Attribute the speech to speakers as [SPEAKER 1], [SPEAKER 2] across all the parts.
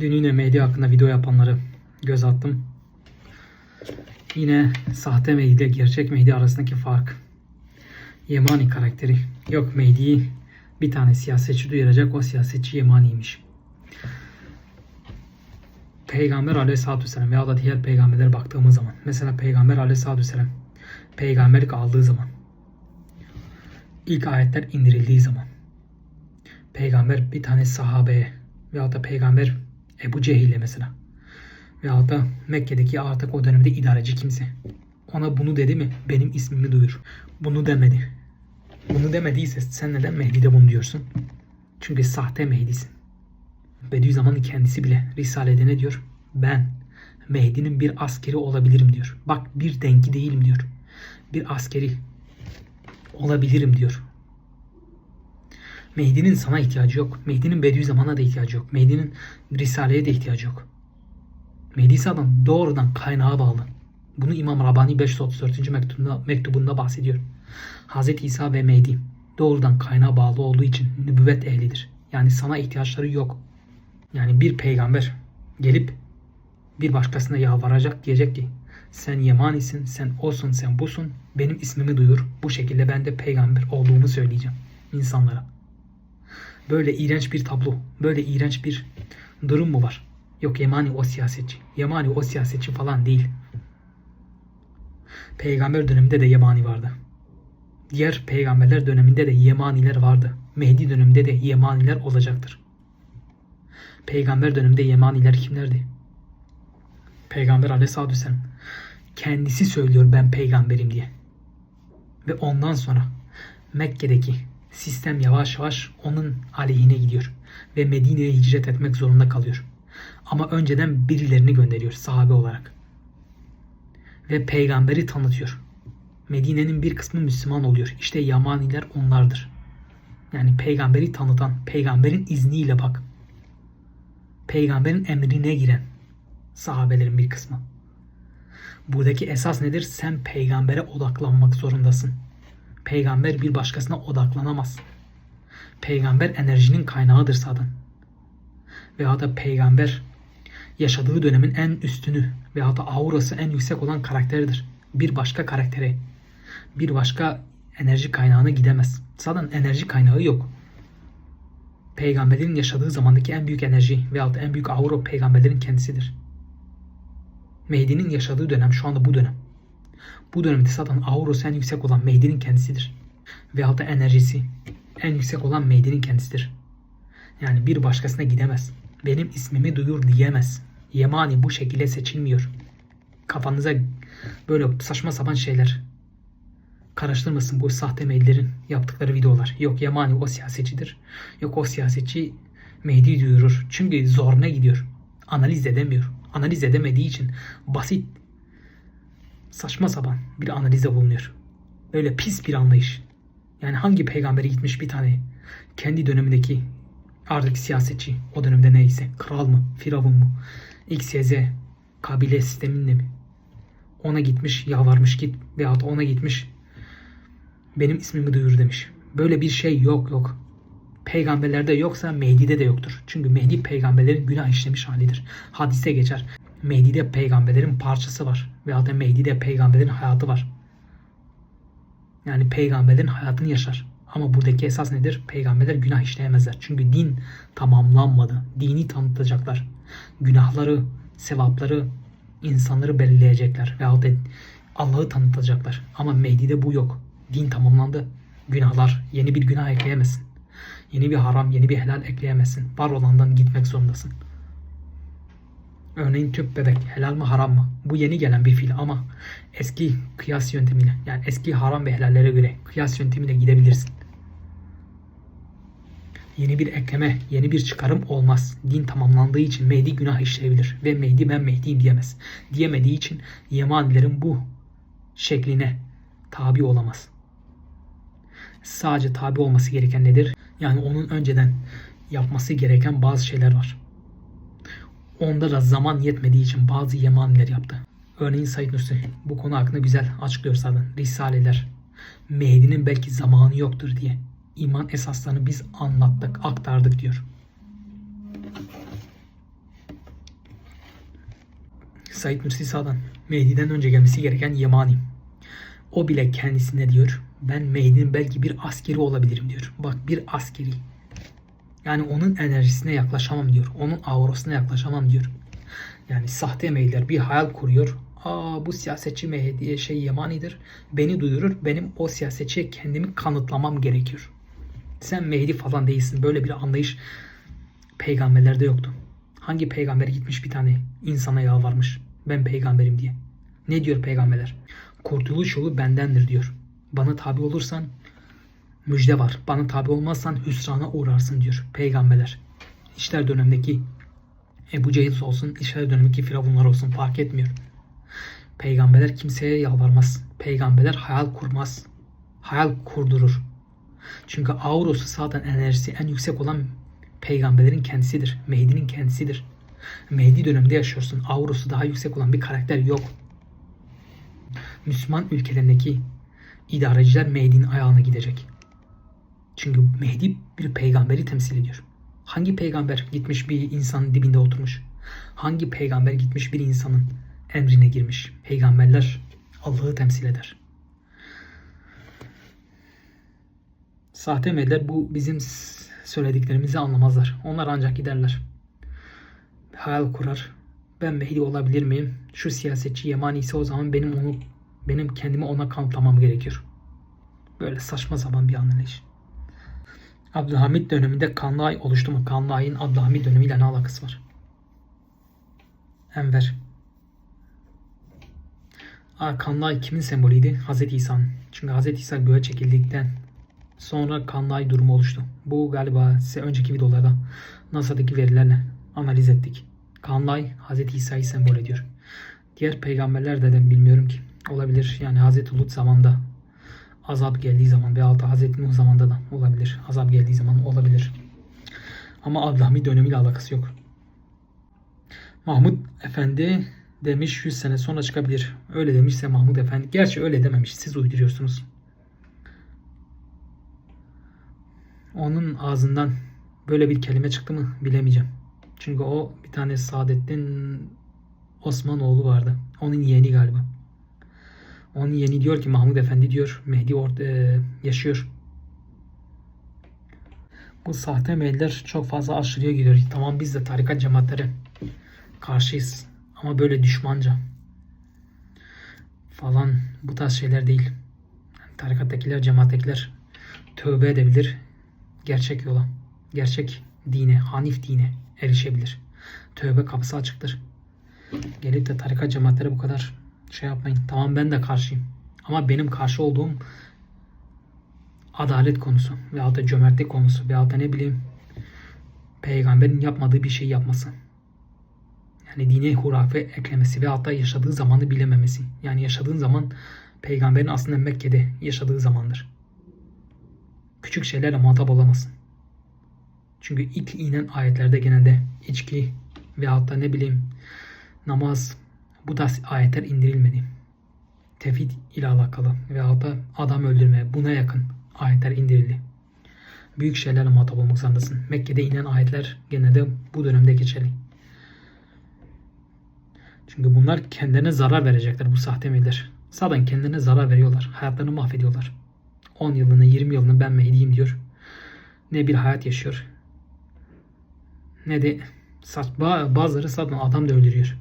[SPEAKER 1] Dün yine medya hakkında video yapanları göz attım. Yine sahte Mehdi ile gerçek Mehdi arasındaki fark. Yemani karakteri. Yok Mehdi'yi bir tane siyasetçi duyuracak. O siyasetçi Yemani'ymiş. Peygamber aleyhissalatü vesselam veya da diğer peygamberlere baktığımız zaman. Mesela Peygamber aleyhissalatü vesselam peygamberlik aldığı zaman ilk ayetler indirildiği zaman peygamber bir tane sahabeye veyahut da peygamber Ebu Cehil'e mesela veyahut da Mekke'deki artık o dönemde idareci kimse ona bunu dedi mi benim ismimi duyur. Bunu demedi. Bunu demediyse sen neden Mehdi'de bunu diyorsun? Çünkü sahte Mehdi'sin. Bediüzzaman'ın kendisi bile Risale'de ne diyor? Ben Mehdi'nin bir askeri olabilirim diyor. Bak bir denki değilim diyor. Bir askeri olabilirim diyor. Mehdi'nin sana ihtiyacı yok. Mehdi'nin Bediüzzaman'a da ihtiyacı yok. Mehdi'nin Risale'ye de ihtiyacı yok. Mehdi İsa'dan doğrudan kaynağa bağlı. Bunu İmam Rabani 534. mektubunda, mektubunda bahsediyor. Hz. İsa ve Mehdi doğrudan kaynağa bağlı olduğu için nübüvvet ehlidir. Yani sana ihtiyaçları yok. Yani bir peygamber gelip bir başkasına yalvaracak diyecek ki sen Yemanisin, sen olsun, sen busun. Benim ismimi duyur. Bu şekilde ben de peygamber olduğumu söyleyeceğim insanlara. Böyle iğrenç bir tablo, böyle iğrenç bir durum mu var? Yok Yemani o siyasetçi. Yemani o siyasetçi falan değil. Peygamber döneminde de Yemani vardı. Diğer peygamberler döneminde de Yemaniler vardı. Mehdi döneminde de Yemaniler olacaktır. Peygamber döneminde Yemaniler kimlerdi? Peygamber aleyhissalatü vesselam kendisi söylüyor ben peygamberim diye. Ve ondan sonra Mekke'deki sistem yavaş yavaş onun aleyhine gidiyor. Ve Medine'ye hicret etmek zorunda kalıyor. Ama önceden birilerini gönderiyor sahabe olarak. Ve peygamberi tanıtıyor. Medine'nin bir kısmı Müslüman oluyor. İşte Yamaniler onlardır. Yani peygamberi tanıtan, peygamberin izniyle bak. Peygamberin emrine giren sahabelerin bir kısmı. Buradaki esas nedir? Sen peygambere odaklanmak zorundasın. Peygamber bir başkasına odaklanamaz. Peygamber enerjinin kaynağıdır zaten. Veya da peygamber yaşadığı dönemin en üstünü veya da aurası en yüksek olan karakteridir. Bir başka karaktere, bir başka enerji kaynağına gidemez. Zaten enerji kaynağı yok. Peygamberin yaşadığı zamandaki en büyük enerji veya da en büyük aura peygamberlerin kendisidir. Mehdi'nin yaşadığı dönem şu anda bu dönem. Bu dönemde zaten aurası en yüksek olan Mehdi'nin kendisidir. Veyahut da enerjisi en yüksek olan Mehdi'nin kendisidir. Yani bir başkasına gidemez. Benim ismimi duyur diyemez. Yemani bu şekilde seçilmiyor. Kafanıza böyle saçma sapan şeyler karıştırmasın bu sahte Mehdi'lerin yaptıkları videolar. Yok Yemani o siyasetçidir. Yok o siyasetçi Mehdi duyurur. Çünkü zoruna gidiyor. Analiz edemiyor. Analiz edemediği için basit saçma sapan bir analize bulunuyor. Böyle pis bir anlayış. Yani hangi peygambere gitmiş bir tane kendi dönemindeki artık siyasetçi o dönemde neyse kral mı firavun mu XYZ kabile sisteminde mi ona gitmiş yalvarmış git veyahut ona gitmiş benim ismimi duyur demiş. Böyle bir şey yok yok. Peygamberlerde yoksa Mehdi'de de yoktur. Çünkü Mehdi peygamberlerin günah işlemiş halidir. Hadise geçer. Mehdi'de peygamberlerin parçası var. Veya da Mehdi'de peygamberin hayatı var. Yani peygamberlerin hayatını yaşar. Ama buradaki esas nedir? Peygamberler günah işleyemezler. Çünkü din tamamlanmadı. Dini tanıtacaklar. Günahları, sevapları, insanları belirleyecekler. Veyahut da Allah'ı tanıtacaklar. Ama Mehdi'de bu yok. Din tamamlandı. Günahlar, yeni bir günah ekleyemezsin. Yeni bir haram, yeni bir helal ekleyemezsin. Var olandan gitmek zorundasın. Örneğin tüp bebek helal mi haram mı? Bu yeni gelen bir fiil ama eski kıyas yöntemiyle yani eski haram ve helallere göre kıyas yöntemiyle gidebilirsin. Yeni bir ekleme, yeni bir çıkarım olmaz. Din tamamlandığı için Mehdi günah işleyebilir ve Mehdi ben Mehdi'yim diyemez. Diyemediği için Yemanilerin bu şekline tabi olamaz. Sadece tabi olması gereken nedir? Yani onun önceden yapması gereken bazı şeyler var. Onda da zaman yetmediği için bazı yemaniler yaptı. Örneğin Said Nursi bu konu hakkında güzel açıklıyor zaten. Risaleler. Mehdi'nin belki zamanı yoktur diye. İman esaslarını biz anlattık, aktardık diyor. Said Nursi Sa'dan Mehdi'den önce gelmesi gereken Yemani. O bile kendisine diyor ben Mehdi'nin belki bir askeri olabilirim diyor. Bak bir askeri. Yani onun enerjisine yaklaşamam diyor. Onun aurasına yaklaşamam diyor. Yani sahte Mehdiler bir hayal kuruyor. Aa bu siyasetçi Mehdi şey Yemani'dir. Beni duyurur. Benim o siyasetçiye kendimi kanıtlamam gerekiyor. Sen Mehdi falan değilsin. Böyle bir anlayış peygamberlerde yoktu. Hangi peygamber gitmiş bir tane insana yalvarmış. Ben peygamberim diye. Ne diyor peygamberler? Kurtuluş yolu bendendir diyor. Bana tabi olursan müjde var. Bana tabi olmazsan hüsrana uğrarsın diyor peygamberler. İşler dönemindeki Ebu Cehil olsun, işler dönemindeki firavunlar olsun fark etmiyor. Peygamberler kimseye yalvarmaz. Peygamberler hayal kurmaz. Hayal kurdurur. Çünkü aurosu zaten enerjisi en yüksek olan peygamberlerin kendisidir. Mehdi'nin kendisidir. Mehdi döneminde yaşıyorsun. Aurosu daha yüksek olan bir karakter yok. Müslüman ülkelerindeki idareciler Mehdi'nin ayağına gidecek. Çünkü Mehdi bir peygamberi temsil ediyor. Hangi peygamber gitmiş bir insanın dibinde oturmuş? Hangi peygamber gitmiş bir insanın emrine girmiş? Peygamberler Allah'ı temsil eder. Sahte Mehdiler bu bizim söylediklerimizi anlamazlar. Onlar ancak giderler. Hayal kurar. Ben Mehdi olabilir miyim? Şu siyasetçi Yemani ise o zaman benim onu benim kendimi ona kanıtlamam gerekiyor. Böyle saçma sapan bir anlayış. Abdülhamit döneminde kanlı ay oluştu mu? Kanlı ayın Abdülhamit dönemiyle ne alakası var? Enver. Aa, kanlı ay kimin sembolüydü? Hazreti İsa'nın. Çünkü Hazreti İsa göğe çekildikten sonra kanlı ay durumu oluştu. Bu galiba size önceki videolarda NASA'daki verilerle analiz ettik. Kanlı ay Hazreti İsa'yı sembol ediyor. Diğer peygamberler de bilmiyorum ki. Olabilir yani Hazreti Lut zamanında azap geldiği zaman veya da Hazreti Nuh zamanında da olabilir. Azap geldiği zaman olabilir. Ama Abdülhamid dönemiyle alakası yok. Mahmut Efendi demiş 100 sene sonra çıkabilir. Öyle demişse Mahmut Efendi. Gerçi öyle dememiş. Siz uyduruyorsunuz. Onun ağzından böyle bir kelime çıktı mı bilemeyeceğim. Çünkü o bir tane Saadettin Osmanoğlu vardı. Onun yeğeni galiba. Onun yeni diyor ki Mahmud Efendi diyor Mehdi orada e, yaşıyor. Bu sahte mailler çok fazla aşırıya gidiyor. Tamam biz de tarikat cemaatleri karşıyız. Ama böyle düşmanca falan bu tarz şeyler değil. Yani tarikattakiler, cemaattekiler tövbe edebilir. Gerçek yola, gerçek dine, hanif dine erişebilir. Tövbe kapısı açıktır. Gelip de tarikat cemaatleri bu kadar şey yapmayın. Tamam ben de karşıyım. Ama benim karşı olduğum adalet konusu veyahut da cömertlik konusu veyahut da ne bileyim peygamberin yapmadığı bir şey yapması. Yani dine hurafe eklemesi veyahut da yaşadığı zamanı bilememesi. Yani yaşadığın zaman peygamberin aslında Mekke'de yaşadığı zamandır. Küçük şeylerle muhatap olamazsın. Çünkü ilk inen ayetlerde genelde içki veyahut da ne bileyim namaz, bu da ayetler indirilmedi. Tevhid ile alakalı veyahut da adam öldürme buna yakın ayetler indirildi. Büyük şeylerle muhatap olmak zorundasın. Mekke'de inen ayetler genelde bu dönemde geçerli. Çünkü bunlar kendilerine zarar verecekler bu sahte meyler. Zaten kendilerine zarar veriyorlar. Hayatlarını mahvediyorlar. 10 yılını 20 yılını ben Mehdi'yim diyor. Ne bir hayat yaşıyor. Ne de bazıları zaten adam da öldürüyor.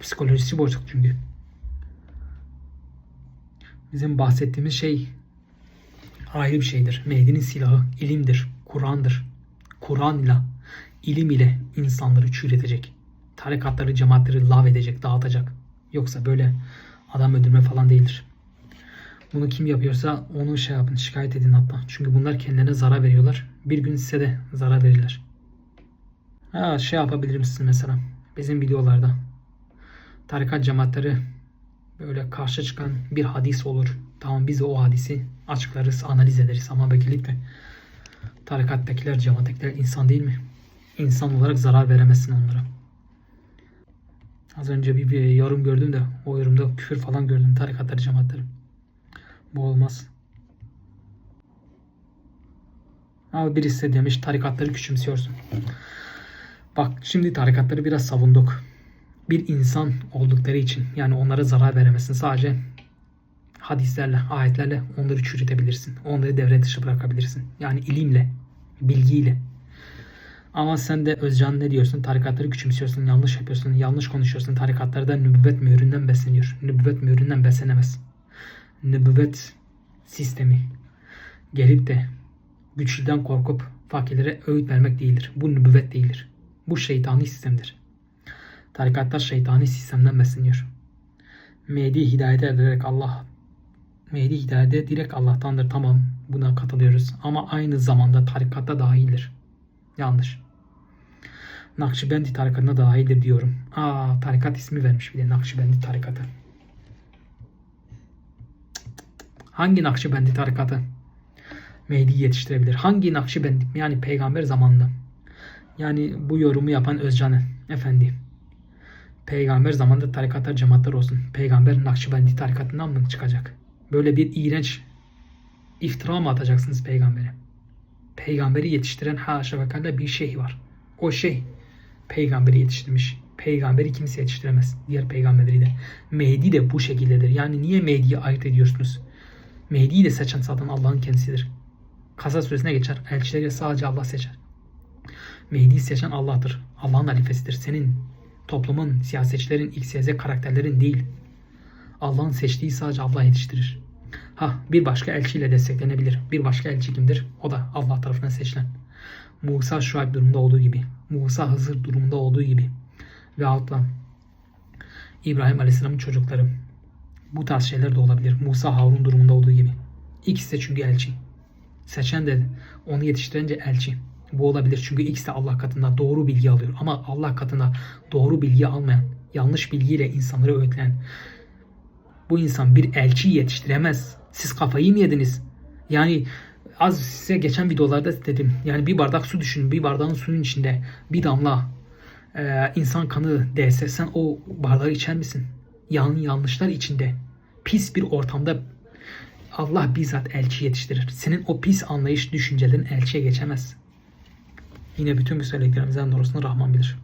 [SPEAKER 1] Psikolojisi bozuk çünkü. Bizim bahsettiğimiz şey ayrı bir şeydir. Mehdi'nin silahı ilimdir, Kur'an'dır. Kur'an ile, ilim ile insanları çürütecek. Tarikatları, cemaatleri lav edecek, dağıtacak. Yoksa böyle adam öldürme falan değildir. Bunu kim yapıyorsa onu şey yapın, şikayet edin hatta. Çünkü bunlar kendilerine zarar veriyorlar. Bir gün size de zarar verirler. Ha, şey yapabilir misiniz mesela? Bizim videolarda tarikat cemaatleri böyle karşı çıkan bir hadis olur. Tamam biz de o hadisi açıklarız, analiz ederiz ama belki tarikattakiler, cemaattekiler insan değil mi? İnsan olarak zarar veremezsin onlara. Az önce bir, bir yorum gördüm de o yorumda küfür falan gördüm tarikatları, cemaatleri. Bu olmaz. Ama birisi de demiş tarikatları küçümsüyorsun. Bak şimdi tarikatları biraz savunduk. Bir insan oldukları için yani onlara zarar veremezsin. Sadece hadislerle, ayetlerle onları çürütebilirsin. Onları devre dışı bırakabilirsin. Yani ilimle, bilgiyle. Ama sen de Özcan ne diyorsun? Tarikatları küçümsüyorsun, yanlış yapıyorsun, yanlış konuşuyorsun. Tarikatlarda nübüvvet mühründen besleniyor. Nübüvvet mühründen beslenemez. Nübüvvet sistemi gelip de güçlüden korkup fakirlere öğüt vermek değildir. Bu nübüvvet değildir. Bu şeytani sistemdir. Tarikatlar şeytani sistemden besleniyor. Mehdi hidayet ederek Allah Mehdi hidayete direkt Allah'tandır. Tamam buna katılıyoruz. Ama aynı zamanda tarikatta dahildir. Yanlış. Nakşibendi tarikatına dahildir diyorum. Aa tarikat ismi vermiş bir de Nakşibendi tarikatı. Hangi Nakşibendi tarikatı Mehdi yetiştirebilir? Hangi Nakşibendi yani peygamber zamanında? Yani bu yorumu yapan Özcan'ı efendi. Peygamber zamanında tarikatlar cemaatler olsun. Peygamber Nakşibendi tarikatından mı çıkacak? Böyle bir iğrenç iftira mı atacaksınız peygambere? Peygamberi yetiştiren haşa ve kalla bir şey var. O şey peygamberi yetiştirmiş. Peygamberi kimse yetiştiremez. Diğer peygamberleri de. Mehdi de bu şekildedir. Yani niye Mehdi'yi ayırt ediyorsunuz? Mehdi'yi de seçen zaten Allah'ın kendisidir. Kasa süresine geçer. Elçileri sadece Allah seçer. Mehdi'yi seçen Allah'tır. Allah'ın halifesidir. Senin toplumun, siyasetçilerin, XYZ karakterlerin değil. Allah'ın seçtiği sadece Allah yetiştirir. Ha bir başka elçiyle desteklenebilir. Bir başka elçi kimdir? O da Allah tarafından seçilen. Musa Şuayb durumunda olduğu gibi. Musa Hızır durumunda olduğu gibi. Ve altla İbrahim Aleyhisselam'ın çocukları. Bu tarz şeyler de olabilir. Musa Harun durumunda olduğu gibi. İkisi de çünkü elçi. Seçen de onu yetiştirince elçi. Bu olabilir çünkü ikisi de Allah katında doğru bilgi alıyor. Ama Allah katında doğru bilgi almayan, yanlış bilgiyle insanları öğütleyen, bu insan bir elçi yetiştiremez. Siz kafayı mı yediniz? Yani az size geçen videolarda dedim. Yani bir bardak su düşünün. Bir bardağın suyun içinde bir damla e, insan kanı değse sen o bardağı içer misin? Yan, yanlışlar içinde. Pis bir ortamda Allah bizzat elçi yetiştirir. Senin o pis anlayış düşüncelerin elçiye geçemez. Yine bütün bu söylediklerimizden doğrusunu Rahman bilir.